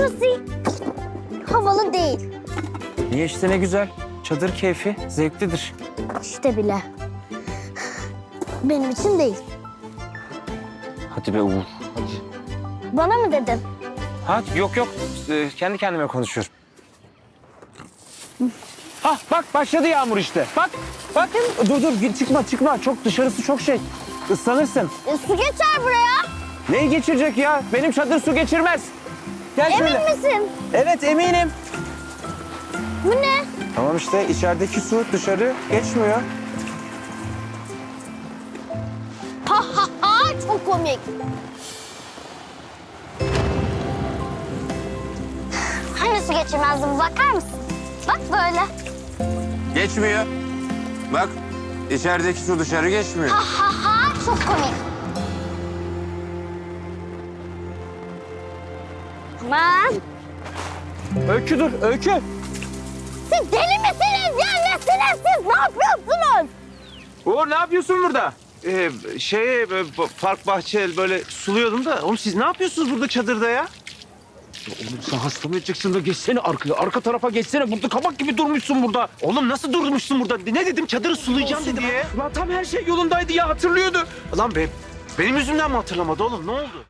burası havalı değil. Niye işte ne güzel. Çadır keyfi zevklidir. İşte bile. Benim için değil. Hadi be Uğur. Hadi. Bana mı dedin? Ha yok yok. Ee, kendi kendime konuşuyorum. Ah bak başladı yağmur işte. Bak bak. Dur dur çıkma çıkma. Çok dışarısı çok şey. Islanırsın. E, su geçer buraya. Neyi geçirecek ya? Benim çadır su geçirmez. Gel şöyle. Emin misin? Evet eminim. Bu ne? Tamam işte içerideki su dışarı geçmiyor. Ha ha ha çok komik. Hani su geçirmezdi bu bakar mısın? Bak böyle. Geçmiyor. Bak içerideki su dışarı geçmiyor. Ha ha ha çok komik. Aman Öykü dur öykü. siz deli misiniz ya nesiniz siz ne yapıyorsunuz? Uğur ne yapıyorsun burada? Ee, şey e, park bahçe böyle suluyordum da. Oğlum siz ne yapıyorsunuz burada çadırda ya? Oğlum sen hasta mı edeceksin da geçsene arkaya. Arka tarafa geçsene. Burada kabak gibi durmuşsun burada. Oğlum nasıl durmuşsun burada? Ne dedim? Çadırı sulayacağım dedim. Lan tam her şey yolundaydı ya hatırlıyordu. Lan be, benim yüzümden mi hatırlamadı oğlum? Ne oldu?